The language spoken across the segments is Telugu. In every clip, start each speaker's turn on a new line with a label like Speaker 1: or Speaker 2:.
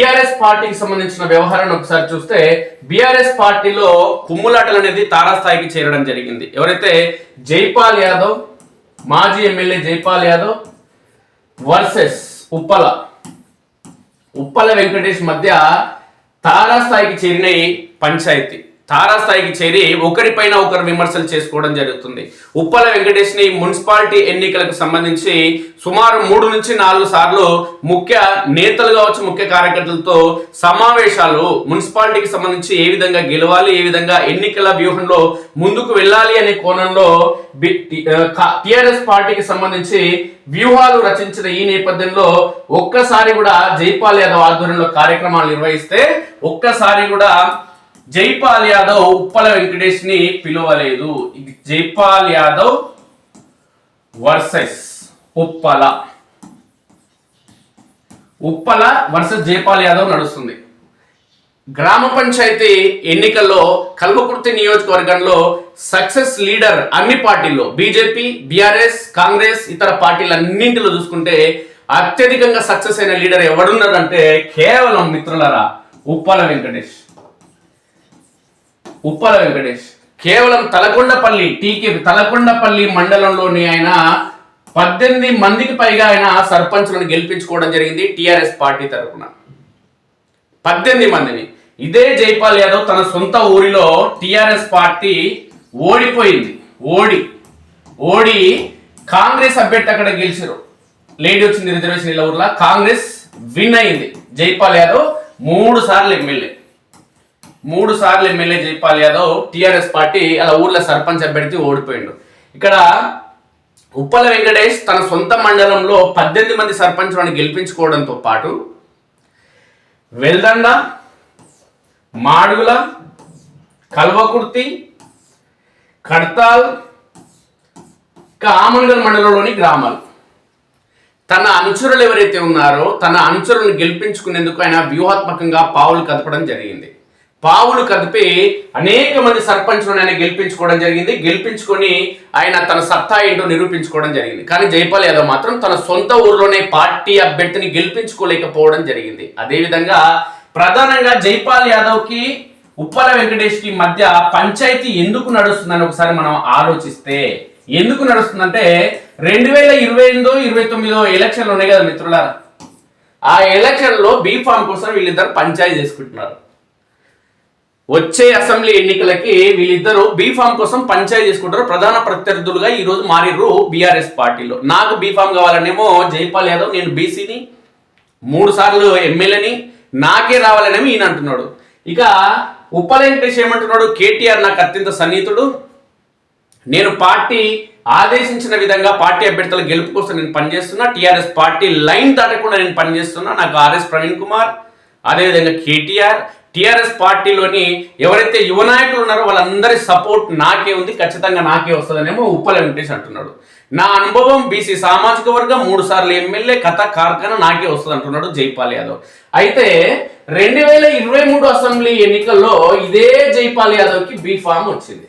Speaker 1: బీఆర్ఎస్ పార్టీకి సంబంధించిన వ్యవహారాన్ని ఒకసారి చూస్తే బీఆర్ఎస్ పార్టీలో కుమ్ములాటలు అనేది తారాస్థాయికి చేరడం జరిగింది. ఎవరైతే జైపాల్ యాదవ్ మాజీ ఎమ్మెల్యే జైపాల్ యాదవ్ వర్సెస్ ఉప్పల ఉప్పల వెంకటేష్ మధ్య తారాస్థాయికి చేరిన పంచాయతీ. తారాస్థాయికి చేరి ఒకరిపైన ఒకరు విమర్శలు చేసుకోవడం జరుగుతుంది. ఉప్పల వెంకటేష్ని మున్సిపాలిటీ ఎన్నికలకు సంబంధించి సుమారు మూడు నుంచి నాలుగు సార్లు ముఖ్య నేతలు కావచ్చు ముఖ్య కార్యకర్తలతో సమావేశాలు మున్సిపాలిటీకి సంబంధించి ఏ విధంగా గెలవాలి ఏ విధంగా ఎన్నికల వ్యూహంలో ముందుకు వెళ్ళాలి అనే కోణంలో టిఆర్ఎస్ పార్టీకి సంబంధించి వ్యూహాలు రచించిన ఈ నేపథ్యంలో ఒక్కసారి కూడా జైపాల్ యాదవ్ ఆధ్వర్యంలో కార్యక్రమాలు నిర్వహిస్తే ఒక్కసారి కూడా జైపాల్ యాదవ్ ఉప్పల వెంకటేష్ని పిలువలేదు. ఇది జైపాల్ యాదవ్ వర్సెస్ ఉప్పల. ఉప్పల వర్సెస్ జైపాల్ యాదవ్ నడుస్తుంది. గ్రామ పంచాయతీ ఎన్నికల్లో కల్వకుర్తి నియోజకవర్గంలో సక్సెస్ లీడర్ అన్ని పార్టీల్లో బీజేపీ బీఆర్ఎస్ కాంగ్రెస్ ఇతర పార్టీలన్నింటిలో చూసుకుంటే అత్యధికంగా సక్సెస్ అయిన లీడర్ ఎవడున్నారంటే కేవలం మిత్రులరా ఉప్పల వెంకటేష్. ఉప్పల వెంకటేష్. కేవలం తలకొండపల్లి టీకే తలకొండపల్లి మండలంలోని ఆయన పద్దెనిమిది మందికి పైగా ఆయన సర్పంచులను గెలిపించుకోవడం జరిగింది టిఆర్ఎస్ పార్టీ తరఫున. పద్దెనిమిది మందిని. ఇదే జైపాల్ యాదవ్ తన సొంత ఊరిలో టిఆర్ఎస్ పార్టీ ఓడిపోయింది. ఓడి. ఓడి కాంగ్రెస్ అభ్యర్థి అక్కడ గెలిచారు లేడీ వచ్చింది రిజర్వేషన్ ఇలా ఊర్లో. కాంగ్రెస్ విన్ అయింది. జైపాల్ యాదవ్ మూడు సార్లు ఎమ్మెల్యే. మూడు సార్లు MLA Jaipal Yadav TRS party అలా ఊర్లో సర్పంచ్ అభ్యర్థి ఓడిపోయిండు. ఇక్కడ ఉప్పల వెంకటేష్ తన సొంత మండలంలో పద్దెనిమిది మంది సర్పంచులను గెలిపించుకోవడంతో పాటు వెల్దండ మాడుగుల కల్వకుర్తి కడతాల్ ఇంకా ఆమన్గల్ మండలంలోని గ్రామాలు. తన అనుచరులు ఎవరైతే ఉన్నారో తన అనుచరులను గెలిపించుకునేందుకు ఆయన వ్యూహాత్మకంగా పావులు కదపడం జరిగింది. పావులు కదిపి అనేక మంది సర్పంచులను ఆయన గెలిపించుకోవడం జరిగింది. గెలిపించుకొని ఆయన తన సత్తా ఏంటో నిరూపించుకోవడం జరిగింది. కానీ జైపాల్ యాదవ్ మాత్రం తన సొంత ఊర్లోనే పార్టీ అభ్యర్థిని గెలిపించుకోలేకపోవడం జరిగింది. అదేవిధంగా ప్రధానంగా జైపాల్ యాదవ్కి ఉప్పల వెంకటేష్కి మధ్య పంచాయతీ ఎందుకు నడుస్తుందని ఒకసారి మనం ఆలోచిస్తే ఎందుకు నడుస్తుందంటే రెండు వేల ఇరవై ఎనిమిదో ఇరవై తొమ్మిదో ఎలక్షన్లు ఉన్నాయి కదా మిత్రులారా? ఆ ఎలక్షన్లో బీఫామ్ బీ ఫామ్ కోసం వీళ్ళిద్దరు పంచాయతీ చేసుకుంటున్నారు. వచ్చే అసెంబ్లీ ఎన్నికలకి వీళ్ళిద్దరూ బీఫామ్ కోసం పంచాయతీ చేసుకుంటారు. ప్రధాన ప్రత్యర్థులుగా ఈ రోజు మారిర్రు బీఆర్ఎస్ పార్టీలో. నాకు బీఫామ్ కావాలనేమో జైపాల్ యాదవ్ నేను బీసీని మూడు సార్లు ఎమ్మెల్యేని నాకే రావాలనేమో ఈయన అంటున్నాడు. ఇక ఉప్పల వెంకటేష్ ఏమంటున్నాడు? కేటీఆర్ నాకు అత్యంత సన్నిహితుడు. నేను పార్టీ ఆదేశించిన విధంగా పార్టీ అభ్యర్థుల గెలుపు కోసం నేను పనిచేస్తున్నా. టీఆర్ఎస్ పార్టీ లైన్ దాటకుండా నేను పనిచేస్తున్నా. నాకు ఆర్ఎస్ ప్రవీణ్ కుమార్ అదేవిధంగా కేటీఆర్ టీఆర్ఎస్ పార్టీలోని ఎవరైతే యువ నాయకులు ఉన్నారో వాళ్ళందరి సపోర్ట్ నాకే ఉంది ఖచ్చితంగా నాకే వస్తుందనేమో ఉప్పల వెంకటేష్ అంటున్నాడు. నా అనుభవం బీసీ సామాజిక వర్గం మూడు సార్లు ఎమ్మెల్యే కథ కార్ఖాన నాకే వస్తుంది అంటున్నాడు జైపాల్ యాదవ్. అయితే రెండు వేల ఇరవై మూడు అసెంబ్లీ ఎన్నికల్లో ఇదే జైపాల్ యాదవ్కి బీ ఫామ్ వచ్చింది.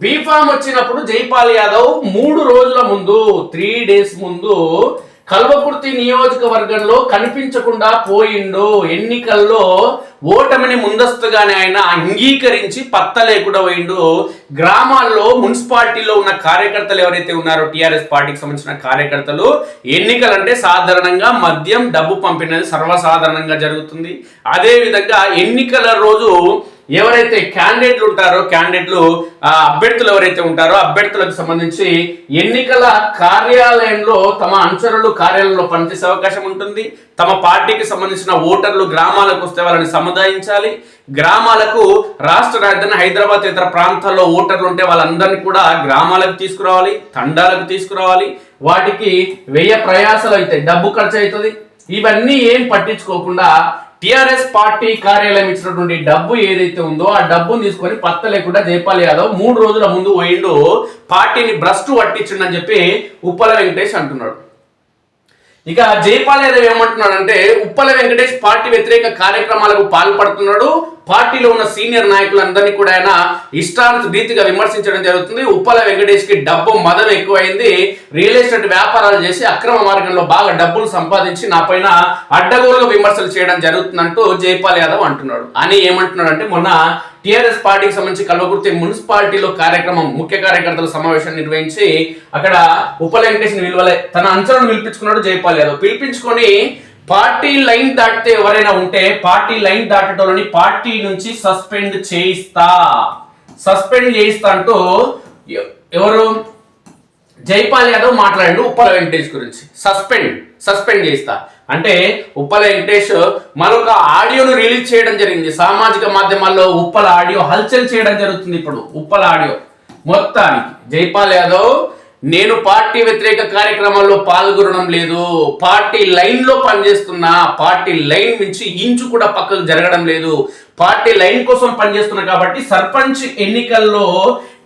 Speaker 1: బీఫామ్ వచ్చినప్పుడు జైపాల్ యాదవ్ మూడు రోజుల ముందు త్రీ డేస్ ముందు కల్వకుర్తి నియోజకవర్గంలో కనిపించకుండా పోయిండు. ఎన్నికల్లో ఓటమిని ముందస్తుగానే ఆయన అంగీకరించి పత్త లేకుండా పోయిండు. గ్రామాల్లో మున్సిపాలిటీలో ఉన్న కార్యకర్తలు ఎవరైతే ఉన్నారో టీఆర్ఎస్ పార్టీకి సంబంధించిన కార్యకర్తలు ఎన్నికలంటే సాధారణంగా మద్యం డబ్బు పంపిణీ సర్వసాధారణంగా జరుగుతుంది. అదే విధంగా ఎన్నికల రోజు ఎవరైతే క్యాండిడేట్లు ఉంటారో క్యాండిడేట్లు అభ్యర్థులు ఎవరైతే ఉంటారో అభ్యర్థులకు సంబంధించి ఎన్నికల కార్యాలయంలో తమ అనుచరులు కార్యాలయంలో పనిచేసే అవకాశం ఉంటుంది. తమ పార్టీకి సంబంధించిన ఓటర్లు గ్రామాలకు వస్తే వాళ్ళని సముదాయించాలి. గ్రామాలకు రాష్ట్ర రాజధాని హైదరాబాద్ ఇతర ప్రాంతాల్లో ఓటర్లు ఉంటే వాళ్ళందరినీ కూడా గ్రామాలకు తీసుకురావాలి తండాలకు తీసుకురావాలి. వాటికి వ్యయ ప్రయాసాలు అవుతాయి డబ్బు ఖర్చు అవుతుంది. ఇవన్నీ ఏం పట్టించుకోకుండా టిఆర్ఎస్ పార్టీ కార్యాలయం ఇచ్చినటువంటి డబ్బు ఏదైతే ఉందో ఆ డబ్బును తీసుకొని పత్త లేకుండా జైపాల్ యాదవ్ మూడు రోజుల ముందు పోయిండు పార్టీని భ్రష్టు పట్టించిండని చెప్పి ఉప్పల వెంకటేష్ అంటున్నాడు. ఇక జైపాల్ యాదవ్ ఏమంటున్నాడంటే ఉప్పల వెంకటేష్ పార్టీ వ్యతిరేక కార్యక్రమాలకు పాల్పడుతున్నాడు పార్టీలో ఉన్న సీనియర్ నాయకులందరినీ కూడా ఆయన ఇష్టానికి రీతిగా విమర్శించడం జరుగుతుంది. ఉప్పల వెంకటేష్కి డబ్బు మదం ఎక్కువైంది. రియల్ ఎస్టేట్ వ్యాపారాలు చేసి అక్రమ మార్గంలో బాగా డబ్బులు సంపాదించి నా పైన అడ్డగోలుగా విమర్శలు చేయడం జరుగుతుందంటూ జైపాల్ యాదవ్ అంటున్నాడు. అని ఏమంటున్నాడు అంటే మొన్న టిఆర్ఎస్ పార్టీకి సంబంధించి కల్వకుర్తి మున్సిపాలిటీలో కార్యక్రమం ముఖ్య కార్యకర్తల సమావేశం నిర్వహించి అక్కడ ఉప వెంకటేష్ విలువలే తన అంచనాను పిలిపించుకున్నాడు జైపాల్ యాదవ్. పిలిపించుకొని పార్టీ లైన్ దాటితే ఎవరైనా ఉంటే పార్టీ లైన్ దాటటోళ్ళని పార్టీ నుంచి సస్పెండ్ చేయిస్తా. సస్పెండ్ చేయిస్తా అంటూ ఎవరు? జైపాల్ యాదవ్ మాట్లాడండి ఉప్పల వెంకటేష్ గురించి. సస్పెండ్ సస్పెండ్ చేస్తా అంటే ఉప్పల వెంకటేష్ మరొక ఆడియోను రిలీజ్ చేయడం జరిగింది. సామాజిక మాధ్యమాల్లో ఉప్పల ఆడియో హల్చల్ చేయడం జరుగుతుంది ఇప్పుడు. ఉప్పల ఆడియో. మొత్తానికి జైపాల్ యాదవ్ నేను పార్టీ వ్యతిరేక కార్యక్రమాల్లో పాల్గొనడం లేదు. పార్టీ లైన్లో పనిచేస్తున్నా పార్టీ లైన్ నుంచి ఇంచు కూడా పక్కకు జరగడం లేదు. పార్టీ లైన్ కోసం పనిచేస్తున్నా కాబట్టి సర్పంచ్ ఎన్నికల్లో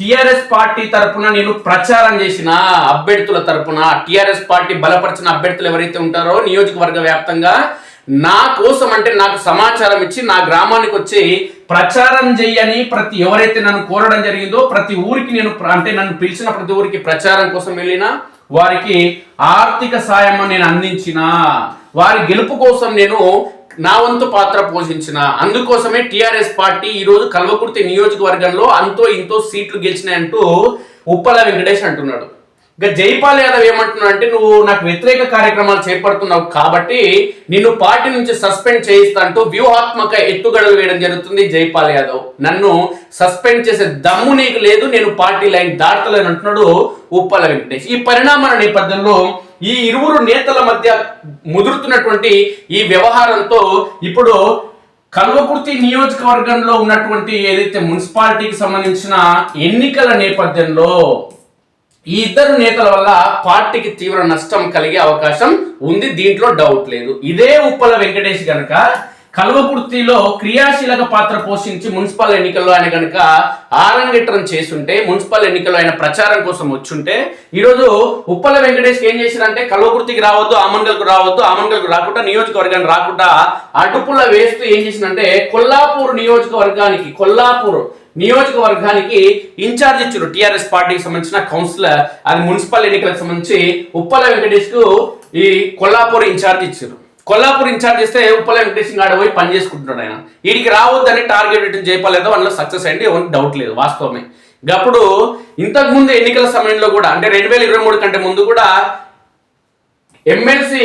Speaker 1: టిఆర్ఎస్ పార్టీ తరపున నేను ప్రచారం చేసిన అభ్యర్థుల తరపున టిఆర్ఎస్ పార్టీ బలపరిచిన అభ్యర్థులు ఎవరైతే ఉంటారో నియోజకవర్గ వ్యాప్తంగా నా కోసం అంటే నాకు సమాచారం ఇచ్చి నా గ్రామానికి వచ్చి ప్రచారం చెయ్యని ప్రతి ఎవరైతే నన్ను కోరడం జరిగిందో ప్రతి ఊరికి నేను అంటే నన్ను పిలిచిన ప్రతి ఊరికి ప్రచారం కోసం వెళ్ళినా వారికి ఆర్థిక సాయం నేను అందించిన వారి గెలుపు కోసం నేను నా వంతు పాత్ర పోషించిన. అందుకోసమే టిఆర్ఎస్ పార్టీ ఈరోజు కల్వకుర్తి నియోజకవర్గంలో అంతో ఇంతో సీట్లు గెలిచినాయంటూ ఉప్పల వెంకటేష్ అంటున్నాడు. ఇక జైపాల్ యాదవ్ ఏమంటున్నాడు అంటే నువ్వు నాకు వ్యతిరేక కార్యక్రమాలు చేపడుతున్నావు కాబట్టి నిన్ను పార్టీ నుంచి సస్పెండ్ చేయిస్తాంటూ వ్యూహాత్మక ఎత్తుగడలు వేయడం జరుగుతుంది జైపాల్ యాదవ్. నన్ను సస్పెండ్ చేసే దమ్ము నీకు లేదు నేను పార్టీ లైన్ దాటలేను అంటున్నాడు ఉప్పల వెంకటేష్. ఈ పరిణామాల నేపథ్యంలో ఈ ఇరువురు నేతల మధ్య ముదురుతున్నటువంటి ఈ వ్యవహారంతో ఇప్పుడు కల్వకుర్తి నియోజకవర్గంలో ఉన్నటువంటి ఏదైతే మున్సిపాలిటీకి సంబంధించిన ఎన్నికల నేపథ్యంలో ఈ ఇద్దరు నేతల వల్ల పార్టీకి తీవ్ర నష్టం కలిగే అవకాశం ఉంది దీంట్లో డౌట్ లేదు. ఇదే ఉప్పల వెంకటేష్ గనక కల్వకుర్తిలో క్రియాశీలక పాత్ర పోషించి మున్సిపల్ ఎన్నికల్లో ఆయన కనుక ఆరంగేట్రం చేసుంటే మున్సిపల్ ఎన్నికల్లో ఆయన ప్రచారం కోసం వచ్చుంటే ఈరోజు ఉప్పల వెంకటేష్ ఏం చేసినంటే కల్వకుర్తికి రావద్దు ఆమన్గల్కు రావద్దు ఆమన్గల్కు రాకుండా నియోజకవర్గానికి రాకుండా అటుపుల వేస్తూ ఏం చేసిందంటే కొల్లాపూర్ నియోజకవర్గానికి కొల్లాపూర్ నియోజకవర్గానికి ఇన్ఛార్జ్ ఇచ్చారు టిఆర్ఎస్ పార్టీకి సంబంధించిన కౌన్సిలర్ అది మున్సిపల్ ఎన్నికలకు సంబంధించి ఉప్పల వెంకటేష్కు ఈ కొల్లాపూర్ ఇన్ఛార్జ్ ఇచ్చారు. కొల్లాపూర్ ఇన్ఛార్జ్ ఇస్తే ఉప్పల వెంకటేష్ ఆడ పోయి పని చేసుకుంటున్నాడు ఆయన. వీడికి రావద్దని టార్గెట్ రిటర్న్ చేయలేదు అందులో సక్సెస్ అయింది ఎవరికి డౌట్ లేదు వాస్తవమే. అప్పుడు ఇంతకు ముందు ఎన్నికల సమయంలో కూడా అంటే రెండు వేల ఇరవై మూడు కంటే ముందు కూడా ఎమ్మెల్సీ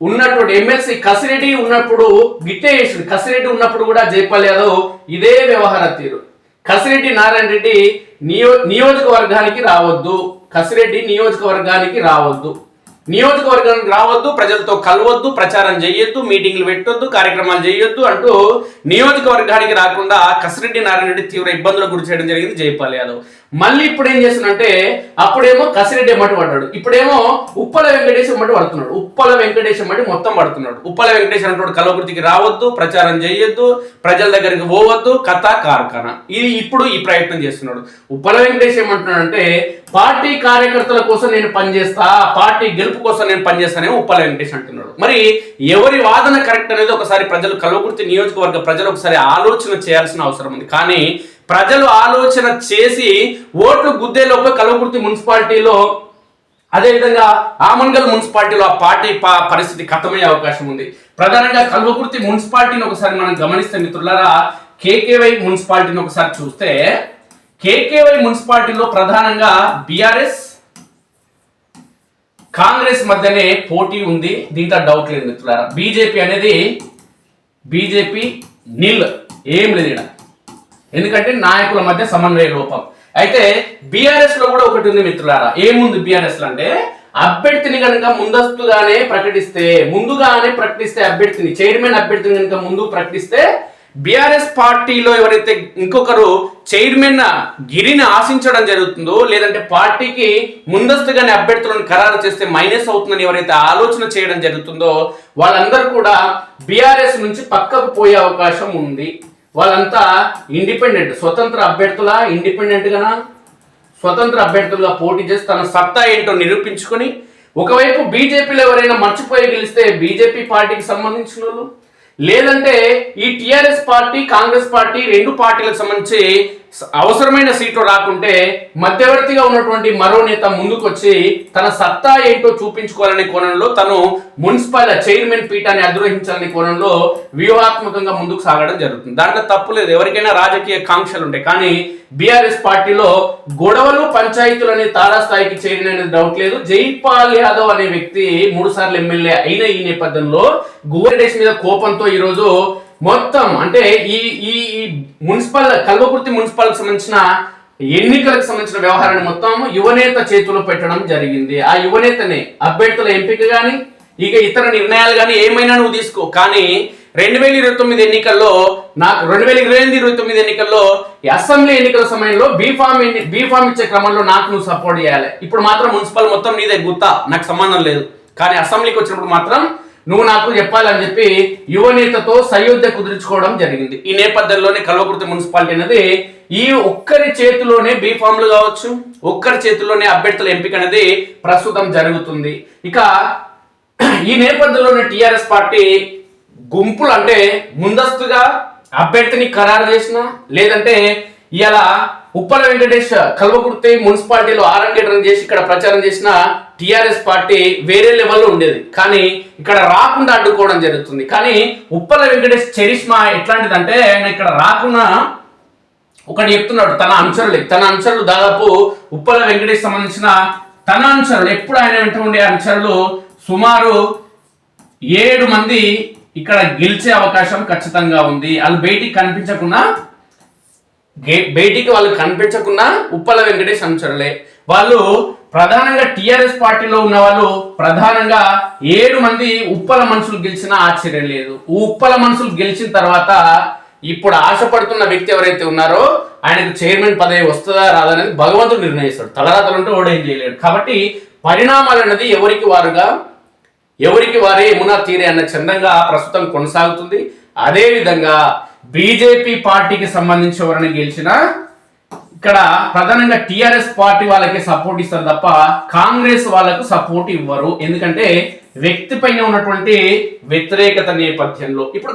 Speaker 1: ఉన్నటువంటి ఎమ్మెల్సీ కసిరెడ్డి ఉన్నప్పుడు గిట్టే చేసిండు. కసిరెడ్డి ఉన్నప్పుడు కూడా జైపాల్ యాదవ్ ఇదే వ్యవహార తీరు. కసిరెడ్డి నారాయణ రెడ్డి నియో నియోజకవర్గానికి రావద్దు. కసిరెడ్డి నియోజకవర్గానికి రావద్దు. నియోజకవర్గానికి రావద్దు ప్రజలతో కలవద్దు ప్రచారం చేయొద్దు మీటింగ్లు పెట్టొద్దు కార్యక్రమాలు చేయొద్దు అంటూ నియోజకవర్గానికి రాకుండా కసిరెడ్డి నారాయణ రెడ్డి తీవ్ర ఇబ్బందులకు గురి చేయడం జరిగింది జైపాల్ యాదవ్. మళ్ళీ ఇప్పుడు ఏం చేస్తున్నంటే అప్పుడేమో కసిరెడ్డి ఎమ్మటి పడ్డాడు. ఇప్పుడేమో ఉప్పల వెంకటేశం ఎమ్మటి పడుతున్నాడు. ఉప్పల వెంకటేశం ఎమ్మటి మొత్తం పడుతున్నాడు. ఉప్పల వెంకటేశ్వర అంటే కలవకృతికి రావద్దు ప్రచారం చేయొద్దు ప్రజల దగ్గరికి పోవద్దు కథ కార్ఖానా. ఇది ఇప్పుడు ఈ ప్రయత్నం చేస్తున్నాడు. ఉప్పల వెంకటేశం ఏమంటున్నాడు అంటే పార్టీ కార్యకర్తల కోసం నేను పనిచేస్తా పార్టీ గెలుపు కోసం నేను పనిచేస్తానే ఉప్పల వెంకటేష్ అంటున్నాడు. మరి ఎవరి వాదన కరెక్ట్ అనేది ఒకసారి ప్రజలు కలవకుర్తి నియోజకవర్గ ప్రజలు ఒకసారి ఆలోచన చేయాల్సిన అవసరం ఉంది. కానీ ప్రజలు ఆలోచన చేసి ఓట్లు గుద్దేలోపు కలవకుర్తి మున్సిపాలిటీలో అదేవిధంగా ఆమన్గల్ మున్సిపాలిటీలో ఆ పార్టీ పరిస్థితి కథమయ్యే అవకాశం ఉంది. ప్రధానంగా కల్వకుర్తి మున్సిపాలిటీని ఒకసారి మనం గమనిస్తే మిత్రులారా కేకేవై మున్సిపాలిటీని ఒకసారి చూస్తే కేకేవై మున్సిపాలిటీలో ప్రధానంగా బీఆర్ఎస్ కాంగ్రెస్ మధ్యనే పోటీ ఉంది. దీంట్లో డౌట్ లేదు మిత్రులారా. బీజేపీ అనేది బీజేపీ నిల్. ఏం లేదు ఇక్కడ ఎందుకంటే నాయకుల మధ్య సమన్వయ లోపం. అయితే బీఆర్ఎస్లో కూడా ఒకటి ఉంది మిత్రులారా. ఏముంది బీఆర్ఎస్లో అంటే అభ్యర్థిని కనుక ముందస్తుగానే ప్రకటిస్తే ముందుగానే ప్రకటిస్తే అభ్యర్థిని చైర్మన్ అభ్యర్థిని కనుక ముందు ప్రకటిస్తే బీఆర్ఎస్ పార్టీలో ఎవరైతే ఇంకొకరు చైర్మన్ గిరిని ఆశించడం జరుగుతుందో లేదంటే పార్టీకి ముందస్తుగానే అభ్యర్థులను ఖరారు చేస్తే మైనస్ అవుతుందని ఎవరైతే ఆలోచన చేయడం జరుగుతుందో వాళ్ళందరూ కూడా బీఆర్ఎస్ నుంచి పక్కకు పోయే అవకాశం ఉంది. వాళ్ళంతా ఇండిపెండెంట్ స్వతంత్ర అభ్యర్థుల ఇండిపెండెంట్ స్వతంత్ర అభ్యర్థులుగా పోటీ చేసి తన సత్తా ఏంటో నిరూపించుకొని ఒకవైపు బీజేపీలో ఎవరైనా మర్చిపోయి గెలిస్తే బీజేపీ పార్టీకి సంబంధించిన వాళ్ళు లేదంటే ఈ టిఆర్ఎస్ పార్టీ కాంగ్రెస్ పార్టీ రెండు పార్టీలకు సంబంధించి అవసరమైన సీట్లు రాకుంటే మధ్యవర్తిగా ఉన్నటువంటి మరో నేత ముందుకొచ్చి తన సత్తా ఏంటో చూపించుకోవాలనే కోణంలో తను మున్సిపల్ చైర్మన్ పీఠాన్ని అధిరోహించాలనే కోణంలో వ్యూహాత్మకంగా ముందుకు సాగడం జరుగుతుంది. దాంట్లో తప్పు లేదు. ఎవరికైనా రాజకీయ కాంక్షలు ఉంటాయి. కానీ బీఆర్ఎస్ పార్టీలో గొడవలు పంచాయతీలు అనే తారాస్థాయికి చేరిన డౌట్ లేదు. జైపాల్ యాదవ్ అనే వ్యక్తి మూడు సార్లు ఎమ్మెల్యే అయిన ఈ నేపథ్యంలో గోరెడేస్ మీద కోపంతో ఈరోజు మొత్తం అంటే ఈ ఈ మున్సిపల్ కల్వకుర్తి మున్సిపల్ సంబంధించిన ఎన్నికలకు సంబంధించిన వ్యవహారాన్ని మొత్తం యువనేత చేతిలో పెట్టడం జరిగింది. ఆ యువనేతనే అభ్యర్థుల ఎంపిక కానీ ఇక ఇతర నిర్ణయాలు కానీ ఏమైనా నువ్వు తీసుకో. కానీ రెండు వేల ఇరవై తొమ్మిది ఎన్నికల్లో నాకు రెండు వేల ఇరవై ఎనిమిది ఇరవై తొమ్మిది ఎన్నికల్లో అసెంబ్లీ ఎన్నికల సమయంలో బీఫామ్ బీఫామ్ ఇచ్చే క్రమంలో నాకు నువ్వు సపోర్ట్ చేయాలి. ఇప్పుడు మాత్రం మున్సిపల్ మొత్తం నీదే గుత్తా. నాకు సంబంధం లేదు. కానీ అసెంబ్లీకి వచ్చినప్పుడు మాత్రం నువ్వు నాకు చెప్పాలని చెప్పి యువనేతతో సయోధ్య కుదుర్చుకోవడం జరిగింది. ఈ నేపథ్యంలోనే కల్వకుర్తి మున్సిపాలిటీ అనేది ఈ ఒక్కరి చేతిలోనే బీఫామ్లు కావచ్చు ఒక్కరి చేతిలోనే అభ్యర్థుల ఎంపిక అనేది ప్రస్తుతం జరుగుతుంది. ఇక ఈ నేపథ్యంలోనే టీఆర్ఎస్ పార్టీ గుంపులు అంటే ముందస్తుగా అభ్యర్థిని ఖరారు చేసిన లేదంటే ఇలా ఉప్పల వెంకటేష్ కల్వకుర్తి మున్సిపాలిటీలో ఆరంగేట్రం చేసి ఇక్కడ ప్రచారం చేసిన టిఆర్ఎస్ పార్టీ వేరే లెవెల్లో ఉండేది. కానీ ఇక్కడ రాకుండా అడ్డుకోవడం జరుగుతుంది. కానీ ఉప్పల వెంకటేష్ చరిష్మా ఎట్లాంటిదంటే ఆయన ఇక్కడ రాకుండా ఒకటి చెప్తున్నాడు తన అనుచరులు తన అనుచరులు దాదాపు ఉప్పల వెంకటేష్ సంబంధించిన తన అనుచరులు ఎప్పుడు ఆయన వెంట ఉండే అనుచరులు సుమారు ఏడు మంది ఇక్కడ గెలిచే అవకాశం ఖచ్చితంగా ఉంది. వాళ్ళు బయటికి కనిపించకుండా బయటికి వాళ్ళు కనిపించకుండా ఉప్పల వెంకటేష్ అనుచరులే. వాళ్ళు ప్రధానంగా టిఆర్ఎస్ పార్టీలో ఉన్న వాళ్ళు ప్రధానంగా ఏడు మంది ఉప్పల మనుషులు గెలిచినా ఆశ్చర్యం లేదు. ఉప్పల మనుషులు గెలిచిన తర్వాత ఇప్పుడు ఆశపడుతున్న వ్యక్తి ఎవరైతే ఉన్నారో ఆయనకు చైర్మన్ పదవి వస్తుందా రాదనేది భగవంతుడు నిర్ణయిస్తాడు. తలరాతలుంటే ఓడేం చేయలేడు. కాబట్టి పరిణామాలు అనేది ఎవరికి వారుగా ఎవరికి వారే యమునా తీరే అన్న చందంగా ప్రస్తుతం కొనసాగుతుంది. అదే విధంగా బీజేపీ పార్టీకి సంబంధించి ఎవరైనా గెలిచినా ఇక్కడ ప్రధానంగా టిఆర్ఎస్ పార్టీ వాళ్ళకి సపోర్ట్ ఇస్తారు తప్ప కాంగ్రెస్ వాళ్ళకు సపోర్ట్ ఇవ్వరు. ఎందుకంటే వ్యక్తి పైన ఉన్నటువంటి వ్యతిరేకత నేపథ్యంలో. ఇప్పుడు